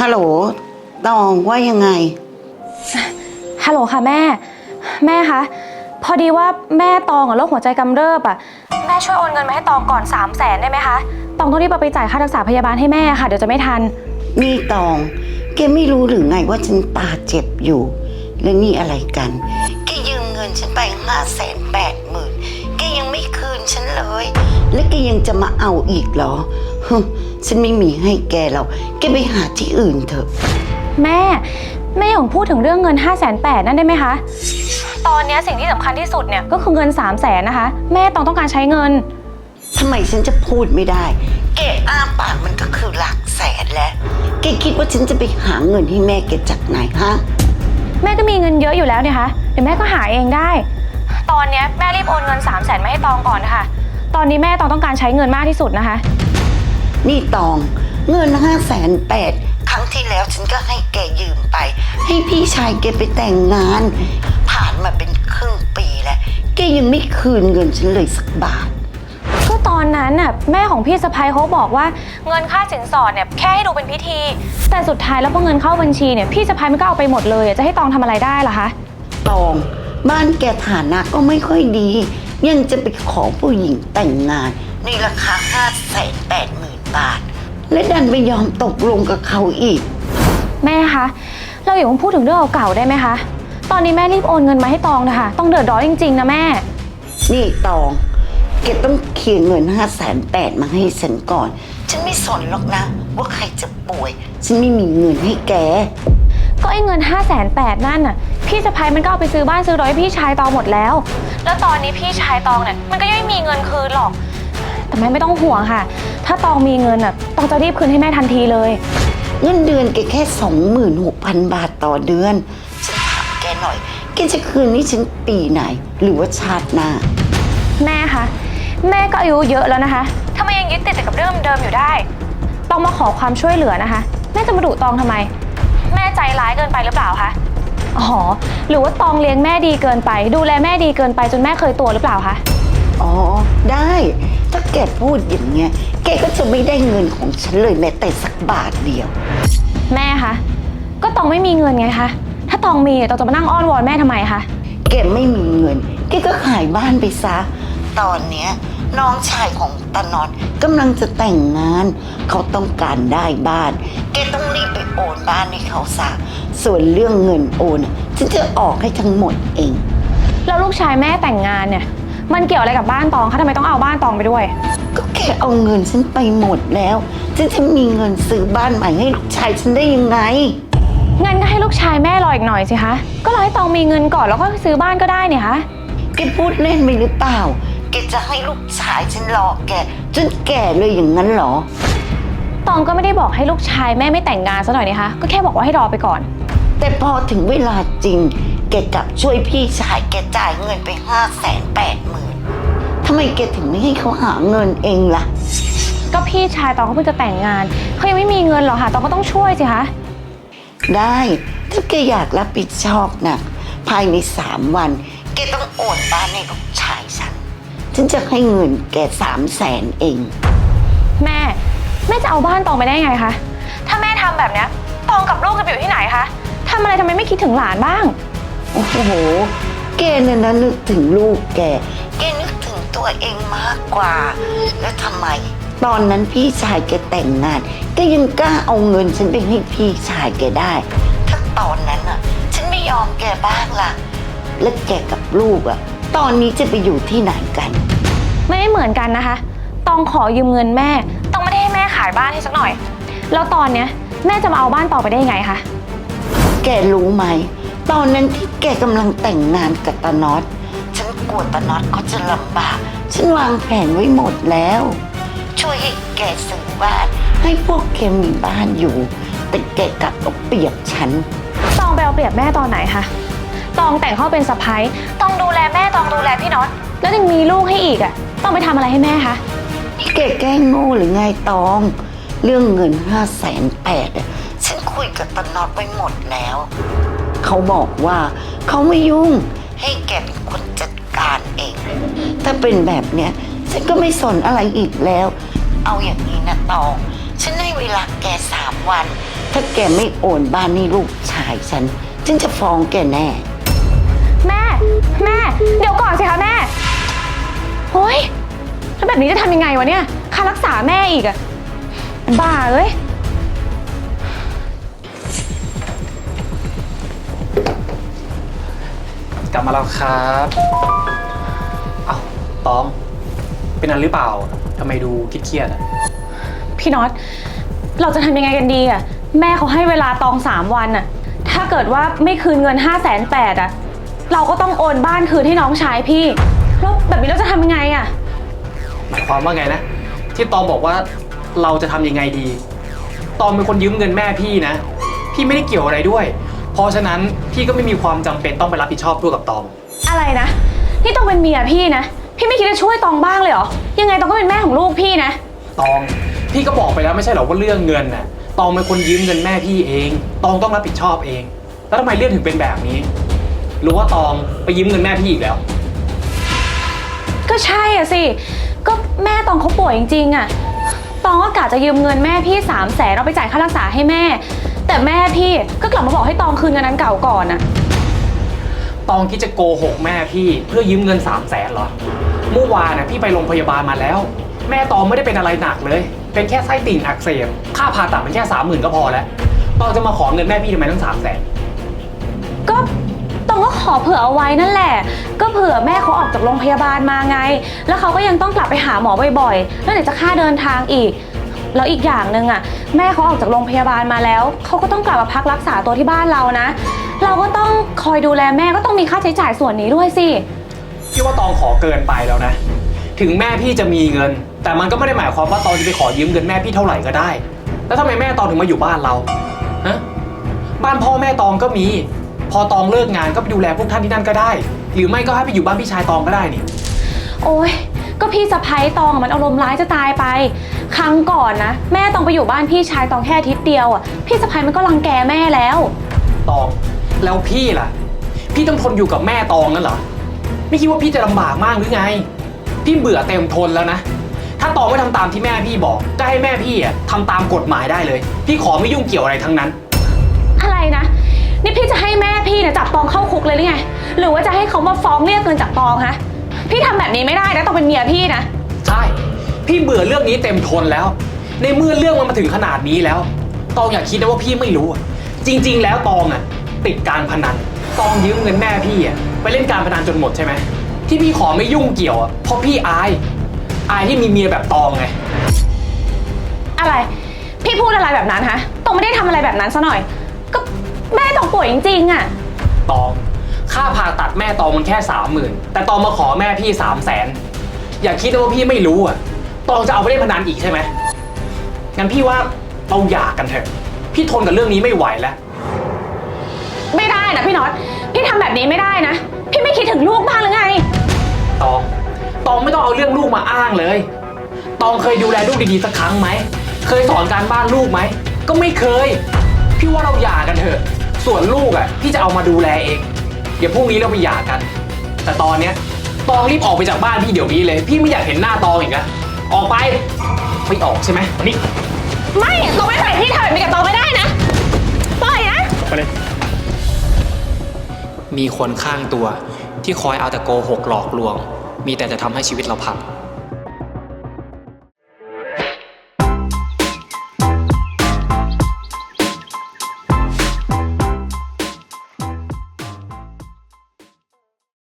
ฮัลโหล ตองว่ายังไง ฮัลโหลค่ะแม่ แม่คะ พอดีว่าแม่ตองอะโรคหัวใจกำเริบอะแม่ช่วยโอนเงินมาให้ตองก่อน3 0 0แสนได้ไหมคะ ตองต้องรีบเอาไปจ่ายค่ารักษาพยาบาลให้แม่ค่ะ เดี๋ยวจะไม่ทัน นี่ตอง แกไม่รู้หรือไงว่าฉันตาเจ็บอยู่ และนี่อะไรกัน แกยืมเงินฉันไปห้าแสนแปดหมื่นแกยังไม่คืนฉันเลย และแกยังจะมาเอาอีกเหรอฮึฉันไม่มีให้แกหรอกแกไปหาที่อื่นเถอะ แม่ แม่ของพูดถึงเรื่องเงิน 5 8 0 0 0นั่นได้ไหมคะ ตอนเนี้ยสิ่งที่สำคัญที่สุดเนี่ยก็คือเงิน 3 0 0แสนนะคะ แม่ตองต้องการใช้เงิน ทำไมฉันจะพูดไม่ได้ แกอ้าปากมันก็คือหลักแสนแล้ว แกคิดว่าฉันจะไปหาเงินให้แม่แกจากไหนฮะ แม่ก็มีเงินเยอะอยู่แล้วเนี่ยคะเดี๋ยวแม่ก็หาเองได้ ตอนเนี้ยแม่รีบโอนเงิน 3 0 0แสนมาให้ตองก่อนนะคะ ตอนนี้แม่ตองต้องการใช้เงินมากที่สุดนะคะ นี่ตอง เงินห้าแสนแปดครั้งที่แล้วฉันก็ให้แกยืมไป ให้พี่ชายแกไปแต่งงาน ผ่านมาเป็นครึ่งปีแล้ว แกยังไม่คืนเงินฉันเลยสักบาท ก็ตอนนั้นน่ะแม่ของพี่สะพ้ยเขาบอกว่าเงินค่าสินสอดเนี่ยแค่ให้ดูเป็นพิธี แต่สุดท้ายแล้วพอเงินเข้าบัญชีเนี่ยพี่สะพ้ยมันก็เอาไปหมดเลยอะจะให้ตองทำอะไรได้ล่ะคะ ตอง บ้านแกฐานะก็ไม่ค่อยดี ยังจะไปขอผู้หญิงแต่งงาน ในราคาห้าแสนแปดหมื่นบาท และดันไปยอมตกลงกับเขาอีก แม่คะ เราอย่าเพิ่งพูดถึงเรื่องเก่าๆได้ไหมคะ ตอนนี้แม่รีบโอนเงินมาให้ตองนะคะ ต้องเดือดร้อนจริงๆนะแม่ นี่ตองแกต้องเคลียร์เงินห้าแสนแปดมาให้ฉันก่อน ฉันไม่สนหรอกนะ ว่าใครจะป่วย ฉันไม่มีเงินให้แก ก็ไอ้เงิน 5 8 0 0 0นั่นน่ะ พี่สะพ้ยมันก็เอาไปซื้อบ้านซื้อรถให้พี่ชายตองหมดแล้ว แล้วตอนนี้พี่ชายตองเนี่ยมันก็ยังไม่มีเงินคืนหรอก แต่แม่ไม่ต้องห่วงค่ะ ถ้าตองมีเงินน่ะตองจะรีบคืนให้แม่ทันทีเลย เงินเดือนแกแค่สองหมื่นหกพันบาทต่อเดือนฉันถามแกหน่อยแกจะคืนนี้ฉันปีไหน หรือว่าชาติหน้า แม่คะแม่ก็อายุเยอะแล้วนะคะทำไมยังยึดติดแต่กับเรื่องเดิมอยู่ได้ ต้องมาขอความช่วยเหลือนะคะ แม่จะมาดุตองทำไม แม่ใจร้ายเกินไปหรือเปล่าคะอ๋อหรือว่าตองเลี้ยงแม่ดีเกินไป ดูแลแม่ดีเกินไปจนแม่เคยตัวหรือเปล่าคะอ๋อ ได้ ถ้าแกพูดอย่างเงี้ย แกก็จะไม่ได้เงินของฉันเลยแม้แต่สักบาทเดียว แม่คะก็ตองไม่มีเงินไงคะถ้าตองมีตองจะมานั่งอ้อนวอนแม่ทำไมคะแกไม่มีเงิน แกก็ขายบ้านไปซะ ตอนเนี้ย น้องชายของตานอนกำลังจะแต่งงาน เขาต้องการได้บ้าน แกต้องรีบไปโอนบ้านให้เขาซะส่วนเรื่องเงินโอนน่ะฉันจะออกให้ทั้งหมดเอง แล้วลูกชายแม่แต่งงานเนี่ย มันเกี่ยวอะไรกับบ้านตองคะทำไมต้องเอาบ้านตองไปด้วย ก็แกเอาเงินฉันไปหมดแล้ว ฉันจะมีเงินซื้อบ้านใหม่ให้ลูกชายฉันได้ยังไง งั้นก็ให้ลูกชายแม่รออีกหน่อยสิคะ ก็รอให้ตองมีเงินก่อนแล้วก็ซื้อบ้านก็ได้เนี่ยคะ แกพูดเล่นไปหรือเปล่าแก จะให้ลูกชายฉันรอแกจนแก่เลยอย่างนั้นเหรอ ตองก็ไม่ได้บอกให้ลูกชายแม่ไม่แต่งงานซะหน่อยนะคะ ก็แค่บอกว่าให้รอไปก่อน แต่พอถึงเวลาจริง แกกลับช่วยพี่ชายแกจ่ายเงินไปห้าแสนแปดหมื่นทำไมแกถึงไม่ให้เขาหาเงินเองล่ะ ก็พี่ชายตองเขาเพิ่งจะแต่งงานเขายังไม่มีเงินหรอกค่ะตองก็ต้องช่วยสิคะได้ถ้าแกอยากรับผิดชอบนะภายในสามวัน แกต้องโอนบ้านให้ลูกชายฉัน ฉันจะให้เงินแกสามแสนเอง แม่ แม่จะเอาบ้านตองไปได้ไงคะ ถ้าแม่ทำแบบเนี้ยตองกับลูกจะไปอยู่ที่ไหนคะทำอะไรทำไมไม่คิดถึงหลานบ้าง โอ้โห แกเนี่ยนะนึกถึงลูกแก แกนึกถึงตัวเองมากกว่า แล้วทำไม ตอนนั้นพี่ชายแกแต่งงาน แกยังกล้าเอาเงินฉันไปให้พี่ชายแกได้ ถ้าตอนนั้นอะ ฉันไม่ยอมแกบ้างล่ะ แล้วแกกับลูกอะ ตอนนี้จะไปอยู่ที่ไหนกัน ไม่ได้เหมือนกันนะคะ ตองขอยืมเงินแม่ต้องไม่ได้ให้แม่ขายบ้านให้สักหน่อย แล้วตอนเนี้ยแม่จะมาเอาบ้านต่อไปได้ยังไงคะ แกรู้ไหม ตอนนั้นที่แกกำลังแต่งงานกับตาน็อตฉันกลัวตาน็อตเขาจะลำบาก ฉันวางแผนไว้หมดแล้ว ช่วยให้แกซื้อบ้าน ให้พวกแกมีบ้านอยู่ แต่แกกลับเอาเปรียบฉัน ตองไปเอาเปรียบแม่ตอนไหนคะ ตองแต่งเข้าเป็นสะพ้ายตองดูแลแม่ตองดูแลพี่น็อต แล้วยังมีลูกให้อีกอะ่ะ ต้องไปทำอะไรให้แม่คะ นี่แกแกล้งโง่หรือไงตอง เรื่องเงินห้าแสนแปดฉันคุยกับตาน็อตไปหมดแล้ว เขาบอกว่าเขาไม่ยุ่งให้แกเป็นคนจัดการเอง ถ้าเป็นแบบเนี้ย ฉันก็ไม่สนอะไรอีกแล้ว เอาอย่างนี้นะตอง ฉันให้เวลาแกสามวัน ถ้าแกไม่โอนบ้านนี่ลูกชายฉัน ฉันจะฟ้องแกแน่ แล้วแบบนี้จะทำยังไงวะเนี่ย ค่ารักษาแม่อีกอะบ้าเอ้ย กลับมาแล้วครับเอ้าตอง เป็นอะไรหรือเปล่าทำไมดูเครียดๆอะพี่น็อต เราจะทำยังไงกันดีอะแม่เขาให้เวลาตองสามวันอะถ้าเกิดว่าไม่คืนเงิน5้าแสนแปดอะเราก็ต้องโอนบ้านคืนให้น้องชายพี่ แล้วแบบนี้เราจะทำยังไงอะหมาย ความว่าไงนะ ที่ตองบอกว่าเราจะทำยังไงดี ตองเป็นคนยืมเงินแม่พี่นะ พี่ไม่ได้เกี่ยวอะไรด้วย เพราะฉะนั้นพี่ก็ไม่มีความจำเป็นต้องไปรับผิดชอบร่วมกับตองอะไรนะ นี่ต้องเป็นเมียพี่นะ พี่ไม่คิดจะช่วยตองบ้างเลยเหรอ ยังไงตองก็เป็นแม่ของลูกพี่นะ ตอง พี่ก็บอกไปแล้วไม่ใช่เหรอว่าเรื่องเงินน่ะ ตองเป็นคนยืมเงินแม่พี่เอง ตองต้องรับผิดชอบเอง แล้วทำไมเรื่องถึงเป็นแบบนี้ หรือว่าตองไปยืมเงินแม่พี่อีกแล้ว ก็ใช่อะสิ ก็แม่ตองเขาป่วยจริงๆอะตองก็กะจะยืมเงินแม่พี่สามแสนเอาไปจ่ายค่ารักษาให้แม่ แต่แม่พี่ก็กลับมาบอกให้ตองคืนเงินนั้นเก่าก่อนอะตองคิดจะโกหกแม่พี่เพื่อยืมเงิน3ามแสนเหรอ เมื่อวานน่ะพี่ไปโรงพยาบาลมาแล้ว แม่ตองไม่ได้เป็นอะไรหนักเลย เป็นแค่ไส้ติ่งอักเสบค่าผ่าตัดมันแค่สามหมื่นก็พอแล้วตองจะมาขอเงินแม่พี่ทำไมตั้งสามแสนก็ต องก็ขอเผื่อเอาไว้นั่นแหละ ก็เผื่อแม่เขาออกจากโรงพยาบาลมาไง แล้วเขาก็ยังต้องกลับไปหาหมอบ่อยๆ แล้วไหนจะค่าเดินทางอีก แล้วอีกอย่างหนึ่งอะแม่เขาออกจากโรงพยาบาลมาแล้ว เขาก็ต้องกลับมาพักรักษาตัวที่บ้านเรานะ เราก็ต้องคอยดูแลแม่ก็ต้องมีค่าใช้จ่ายส่วนนี้ด้วยสิ พี่ว่าตองขอเกินไปแล้วนะ ถึงแม่พี่จะมีเงิน แต่มันก็ไม่ได้หมายความว่าตองจะไปขอยืมเงินแม่พี่เท่าไหร่ก็ได้ แล้วทำไมแม่ตองถึงมาอยู่บ้านเราฮะบ้านพ่อแม่ตองก็มี พอตองเลิกงานก็ไปดูแลพวกท่านที่นั่นก็ได้ หรือไม่ก็ให้ไปอยู่บ้านพี่ชายตองก็ได้นี่ โอ้ยก็พี่สะพ้ยตองอะมันอารมณ์ร้ายจะตายไป ครั้งก่อนนะ แม่ตองไปอยู่บ้านพี่ชายตองแค่อาทิตย์เดียวอะพี่สะพ้ยมันก็รังแกแม่แล้ว ตอง แล้วพี่ล่ะ พี่ต้องทนอยู่กับแม่ตองนั่นเหรอ ไม่คิดว่าพี่จะลำบากมากหรือไง พี่เบื่อเต็มทนแล้วนะ ถ้าตองไม่ทำตามที่แม่พี่บอก ก็ให้แม่พี่อะทำตามกฎหมายได้เลย พี่ขอไม่ยุ่งเกี่ยวอะไรทั้งนั้นอะไรนะ นี่พี่จะให้แม่พี่เนี่ยจับตองเข้าคุกเลยหรือไง หรือว่าจะให้เขามาฟ้องเรียกเงินจากตองฮะ พี่ทำแบบนี้ไม่ได้นะต้องเป็นเมียพี่นะ ใช่ พี่เบื่อเรื่องนี้เต็มทนแล้ว ในเมื่อเรื่องมันมาถึงขนาดนี้แล้ว ตองอย่าคิดนะว่าพี่ไม่รู้อะจริง ๆ แล้วตองอะติดการพนัน ตองยืมเงินแม่พี่อะไปเล่นการพนันจนหมดใช่ไหม ที่พี่ขอไม่ยุ่งเกี่ยวอะเพราะพี่อาย อายที่มีเมียแบบตองไง อะไร พี่พูดอะไรแบบนั้นฮะตองไม่ได้ทำอะไรแบบนั้นซะหน่อย ก็ แม่ตองป่วยจริงๆอะตอง ค่าผ่าตัดแม่ตองมันแค่สามหมื่นแต่ตองมาขอแม่พี่สามแสนอย่าคิดนะว่าพี่ไม่รู้อะตองจะเอาไปเล่นพนันอีกใช่ไหมงั้นพี่ว่าเราหย่ากันเถอะ พี่ทนกับเรื่องนี้ไม่ไหวแล้ว ไม่ได้นะพี่น็อตพี่ทำแบบนี้ไม่ได้นะ พี่ไม่คิดถึงลูกบ้างหรือไง ตอง ตองไม่ต้องเอาเรื่องลูกมาอ้างเลย ตองเคยดูแลลูกดีๆสักครั้งไหม เคยสอนการบ้านลูกไหม ก็ไม่เคย พี่ว่าเราหย่ากันเถอะ ส่วนลูกอะพี่จะเอามาดูแลเอง เดี๋ยวพรุ่งนี้เราไปหย่ากัน แต่ตอนเนี้ยตองรีบออกไปจากบ้านพี่เดี๋ยวนี้เลย พี่ไม่อยากเห็นหน้าตองอีกนะออกไปไม่ออกใช่ไหมมานี่ไม่ตองไม่ปล่อยพี่ทำแบบนี้กับตองไม่ได้นะปล่อยนะ ไปเลย มีคนข้างตัวที่คอยเอาแต่โกหกหลอกลวง มีแต่จะทำให้ชีวิตเราพัง